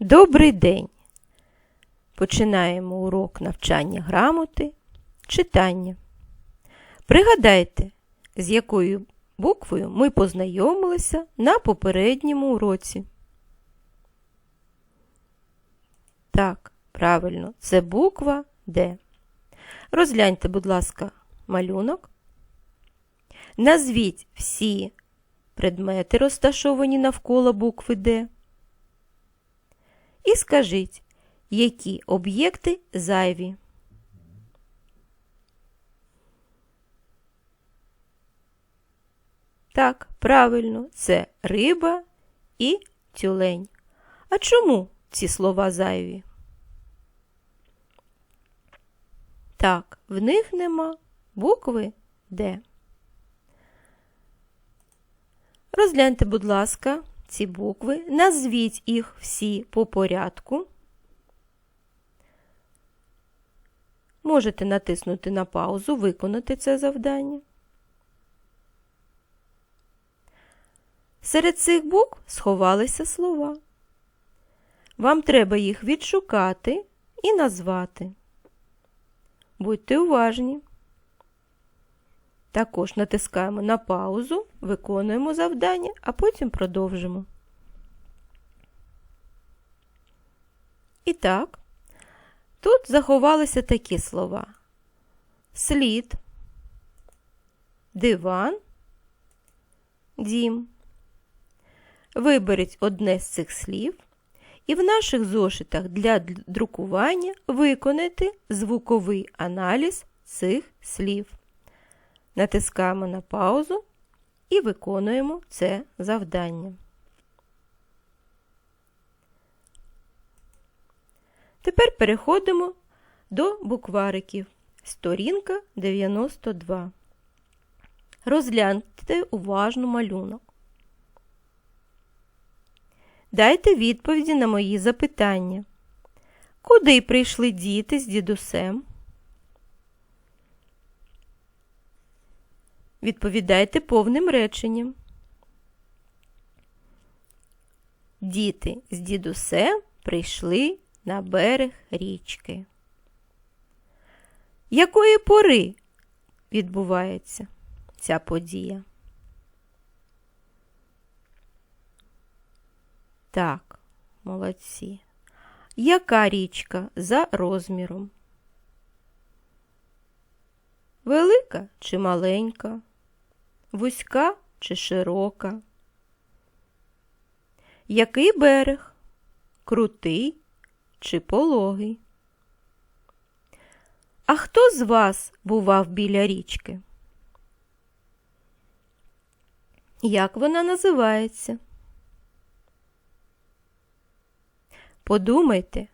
Добрий день! Починаємо урок навчання грамоти, читання. Пригадайте, з якою буквою ми познайомилися на попередньому уроці. Так, правильно, це буква Д. Розгляньте, будь ласка, малюнок. Назвіть всі предмети, розташовані навколо букви Д. І скажіть, які об'єкти зайві. Так, правильно, це риба і тюлень. А чому ці слова зайві? Так, в них нема букви Д. Розгляньте, будь ласка, ці букви, назвіть їх всі по порядку. Можете натиснути на паузу, виконати це завдання. Серед цих букв сховалися слова. Вам треба їх відшукати і назвати. Будьте уважні. Також натискаємо на паузу, виконуємо завдання, а потім продовжимо. І так, тут заховалися такі слова: слід, диван, дім. Виберіть одне з цих слів і в наших зошитах для друкування виконайте звуковий аналіз цих слів. Натискаємо на паузу і виконуємо це завдання. Тепер переходимо до буквариків. Сторінка 92. Розгляньте уважно малюнок. Дайте відповіді на мої запитання. Куди прийшли діти з дідусем? Відповідайте повним реченням. Діти з дідусем прийшли на берег річки. Якої пори відбувається ця подія? Так, молодці. Яка річка за розміром? Велика чи маленька? Вузька чи широка? Який берег? Крутий чи пологий? А хто з вас бував біля річки? Як вона називається? Подумайте,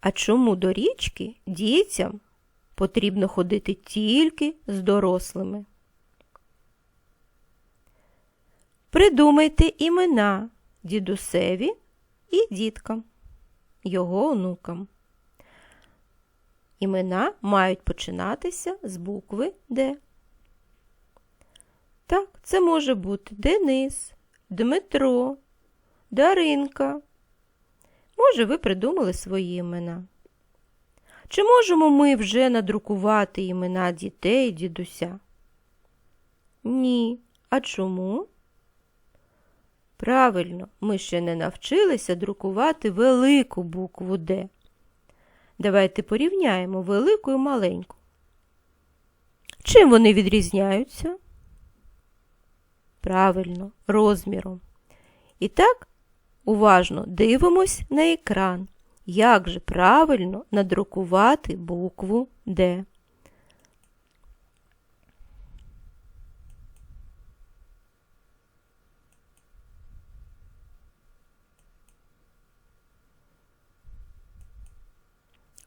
а чому до річки дітям потрібно ходити тільки з дорослими? Придумайте імена дідусеві і діткам, його онукам. Імена мають починатися з букви Д. Так, це може бути Денис, Дмитро, Даринка. Може, ви придумали свої імена. Чи можемо ми вже надрукувати імена дітей дідуся? Ні. А чому? Правильно, ми ще не навчилися друкувати велику букву Д. Давайте порівняємо велику і маленьку. Чим вони відрізняються? Правильно, розміром. І так, уважно дивимось на екран. Як же правильно надрукувати букву Д?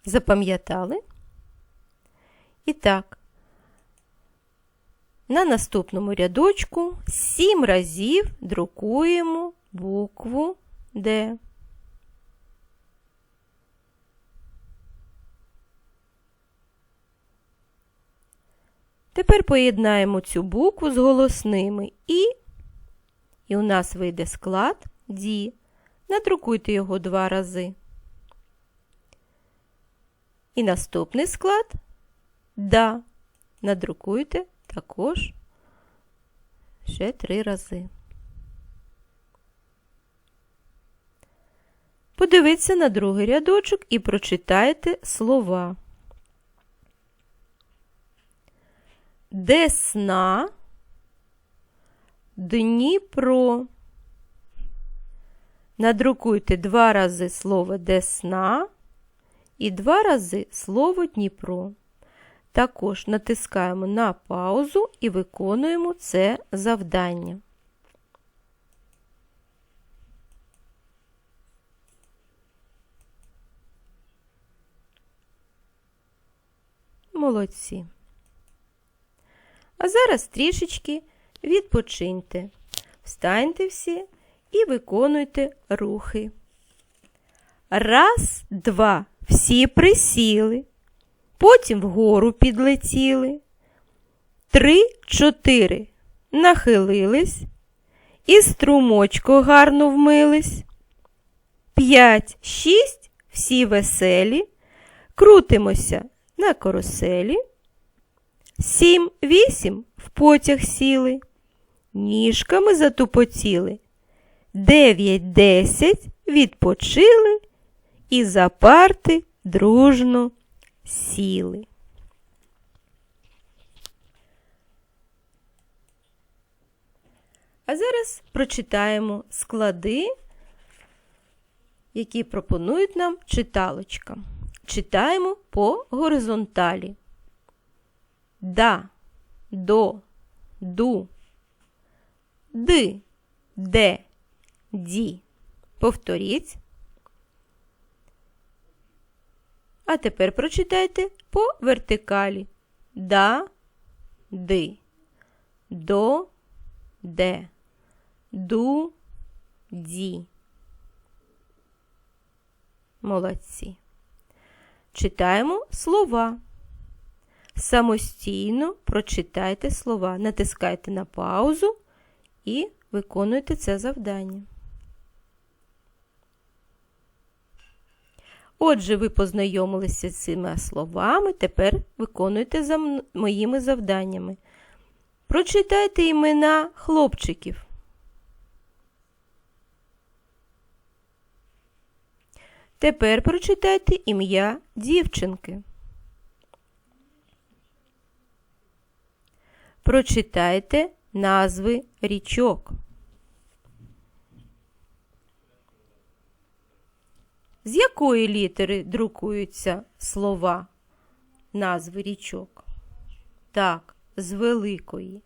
Запам'ятали? І так, на наступному рядочку сім разів друкуємо букву Д. Тепер поєднаємо цю букву з голосними І, і у нас вийде склад Ді. надрукуйте його два рази. І наступний склад да. Надрукуйте також ще три рази. Подивіться на другий рядочок і прочитайте слова. Десна, Дніпро. Надрукуйте два рази слово Десна і два рази слово Дніпро. Також натискаємо на паузу і виконуємо це завдання. Молодці. А зараз трішечки відпочиньте. Встаньте всі і виконуйте рухи. Раз, два. Всі присіли. Потім вгору підлетіли. Три, чотири. Нахилились. І струмочко гарно вмились. П'ять, шість. Всі веселі. Крутимося на каруселі. Сім, вісім в потяг сіли. Ніжками затупотіли. Дев'ять, десять відпочили і за парти дружно сіли. А зараз прочитаємо склади, які пропонують нам читалочка. Читаємо по горизонталі. Да, до, ду, ди, де, ді. Повторіть. А тепер прочитайте по вертикалі. Да, ди, до, де, ду, ді. Молодці. Читаємо слова. Самостійно прочитайте слова, натискайте на паузу і виконуйте це завдання. Отже, ви познайомилися з цими словами, тепер виконуйте за моїми завданнями. Прочитайте імена хлопчиків. Тепер прочитайте ім'я дівчинки. Прочитайте назви річок. З якої літери друкуються слова назви річок? Так, з великої.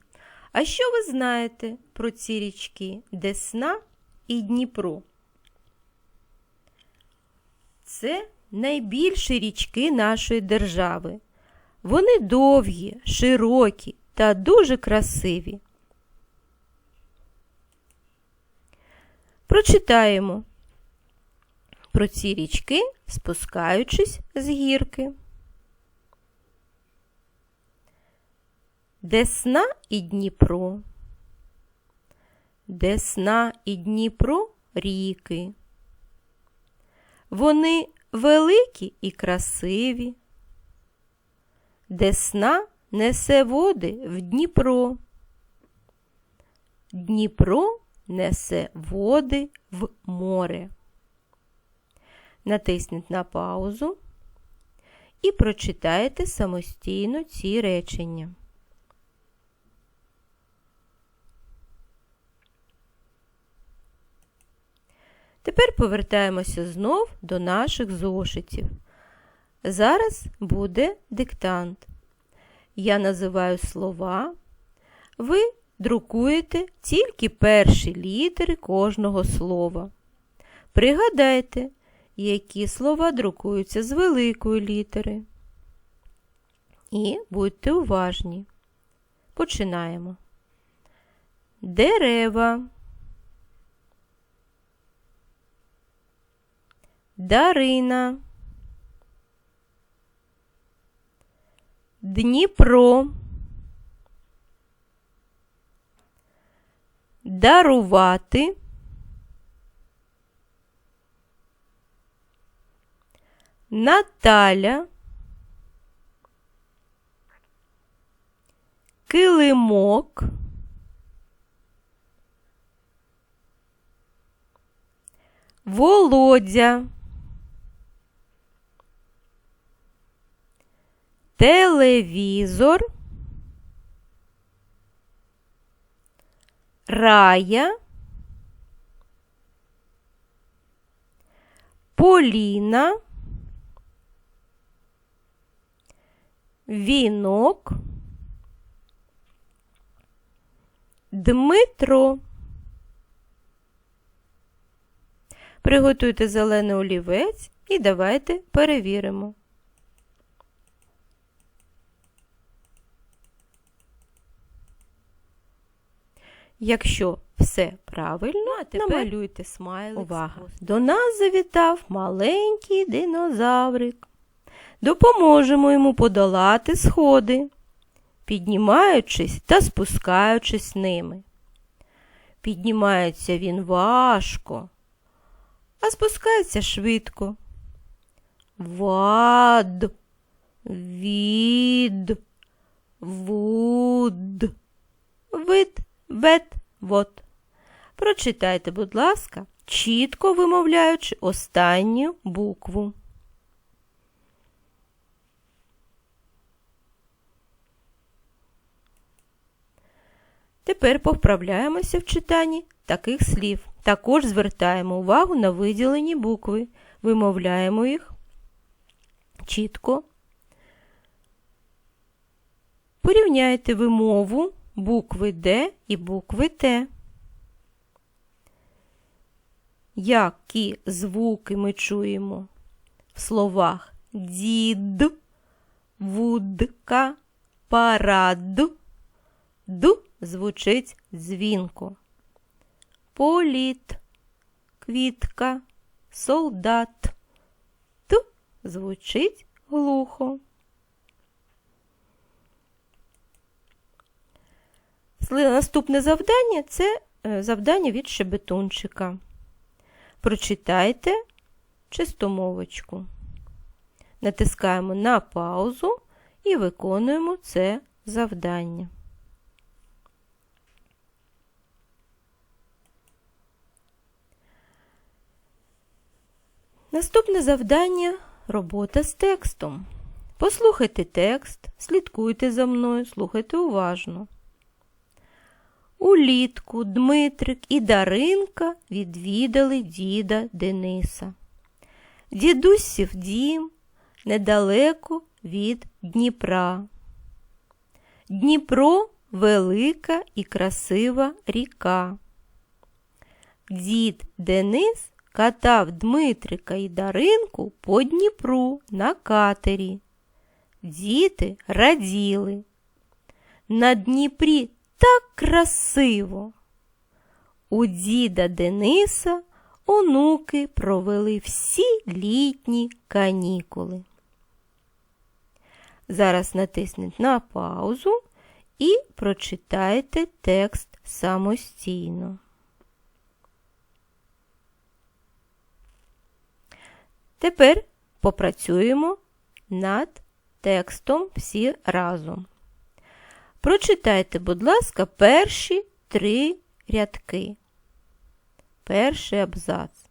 А що ви знаєте про ці річки Десна і Дніпро? Це найбільші річки нашої держави. Вони довгі, широкі та дуже красиві. Прочитаємо про ці річки, спускаючись з гірки. Десна і Дніпро. Десна і Дніпро ріки. Вони великі і красиві. Десна несе води в Дніпро. Дніпро несе води в море. Натисніть на паузу і прочитайте самостійно ці речення. Тепер повертаємося знов до наших зошитів. Зараз буде диктант. Я називаю слова. Ви друкуєте тільки перші літери кожного слова. Пригадайте, які слова друкуються з великої літери. І будьте уважні. Починаємо. Дерева. Дарина. Дніпро. Дарувати. Наталя, килимок, Володя, телевізор, Рая, Поліна, Вінок, Дмитро. Приготуйте зелений олівець і давайте перевіримо. Якщо все правильно, а тепер намалюйте смайлик. Увага! До нас завітав маленький динозаврик. Допоможемо йому подолати сходи, піднімаючись та спускаючись ними. Піднімається він важко, а спускається швидко. Вад, від, вуд, вид, вет, вот. Прочитайте, будь ласка, чітко вимовляючи останню букву. Тепер повправляємося в читанні таких слів. Також звертаємо увагу на виділені букви, вимовляємо їх чітко. Порівняйте вимову букви Д і букви Т. Які звуки ми чуємо в словах дід, вудка, парад, д звучить дзвінко. Політ, квітка, солдат. Т звучить глухо. Наступне завдання це е, завдання від шебетунчика. Прочитайте чистомовочку. Натискаємо на паузу і виконуємо це завдання. Наступне завдання робота з текстом. Послухайте текст, слідкуйте за мною, слухайте уважно. Улітку Дмитрик і Даринка відвідали діда Дениса. Дідусів дім недалеко від Дніпра. Дніпро велика і красива ріка. Дід Денис катав Дмитрика і Даринку по Дніпру на катері. Діти раділи. На Дніпрі так красиво. У діда Дениса онуки провели всі літні канікули. Зараз натисніть на паузу і прочитайте текст самостійно. Тепер попрацюємо над текстом всі разом. Прочитайте, будь ласка, перші три рядки. Перший абзац.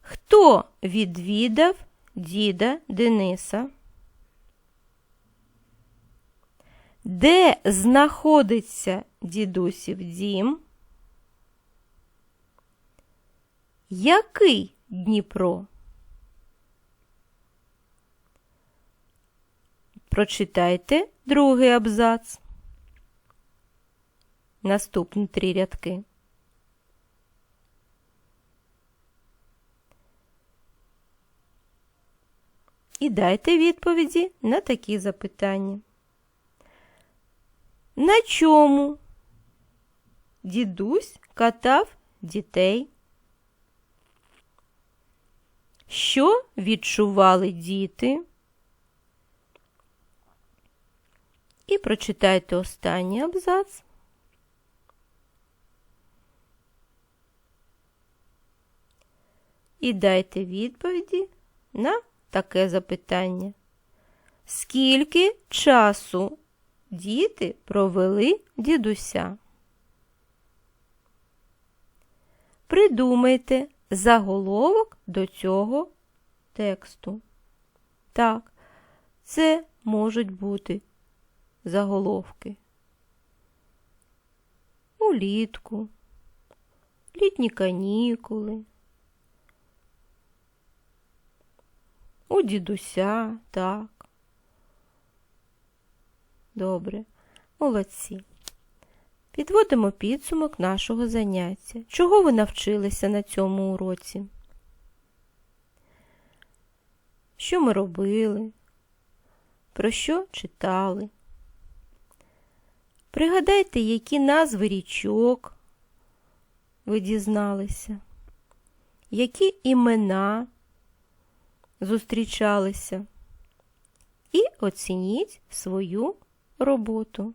Хто відвідав діда Дениса? Де знаходиться дідусів дім? Який Дніпро? Прочитайте другий абзац. Наступні три рядки. І дайте відповіді на такі запитання. На чому дідусь катав дітей? Що відчували діти? І прочитайте останній абзац. і дайте відповіді на таке запитання. Скільки часу діти провели дідуся? Придумайте заголовок до цього тексту. Так, це можуть бути заголовки. Улітку, літні канікули. У дідуся, так. Добре, молодці. Підводимо підсумок нашого заняття. Чого ви навчилися на цьому уроці? Що ми робили? Про що читали? Пригадайте, які назви річок ви дізналися, які імена зустрічалися, і оцініть свою роботу.